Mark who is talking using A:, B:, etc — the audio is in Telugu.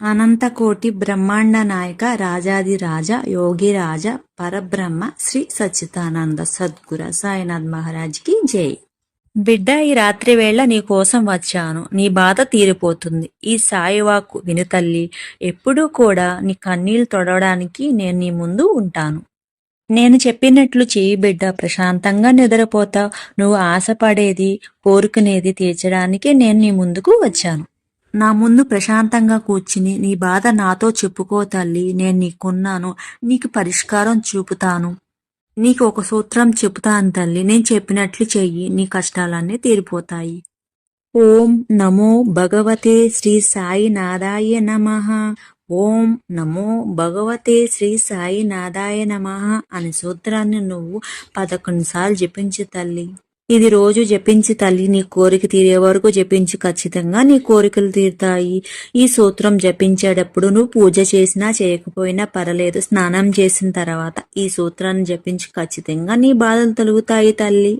A: అనంతకోటి బ్రహ్మాండ నాయక రాజాదిరాజ యోగిరాజ పరబ్రహ్మ శ్రీ సచ్చితానంద సద్గుర సాయినాథ్ మహారాజ్కి జై. బిడ్డ ఈ రాత్రి వేళ నీ కోసం వచ్చాను. నీ బాధ తీరిపోతుంది. ఈ సాయివాకు విను తల్లి. ఎప్పుడూ కూడా నీ కన్నీళ్ళు తొడవడానికి నేను నీ ముందు ఉంటాను. నేను చెప్పినట్లు చేయి బిడ్డ. ప్రశాంతంగా నిద్రపోతావు. నువ్వు ఆశపడేది కోరుకునేది తీర్చడానికి నేను నీ ముందుకు వచ్చాను. నా ముందు ప్రశాంతంగా కూర్చుని నీ బాధ నాతో చెప్పుకో తల్లి నేను నీకున్నాను. నీకు పరిష్కారం చూపుతాను. నీకు ఒక సూత్రం చెబుతాను తల్లి నేను చెప్పినట్లు చెయ్యి. నీ కష్టాలన్నీ తీరిపోతాయి. ఓం నమో భగవతే శ్రీ సాయి నాదాయ నమః. ఓం నమో భగవతే శ్రీ సాయి నాదాయ నమః అనే సూత్రాన్ని నువ్వు పదకొండు సార్లు జపించు తల్లి. ఇది రోజు జపించి తల్లి నీ కోరిక తీరే వరకు జపించి ఖచ్చితంగా. నీ కోరికలు తీరుతాయి. ఈ సూత్రం జపించేటప్పుడు నువ్వు పూజ చేసినా చేయకపోయినా పర్లేదు స్నానం చేసిన తర్వాత ఈ సూత్రాన్ని జపించి ఖచ్చితంగా. నీ బాధలు తొలుగుతాయి తల్లి.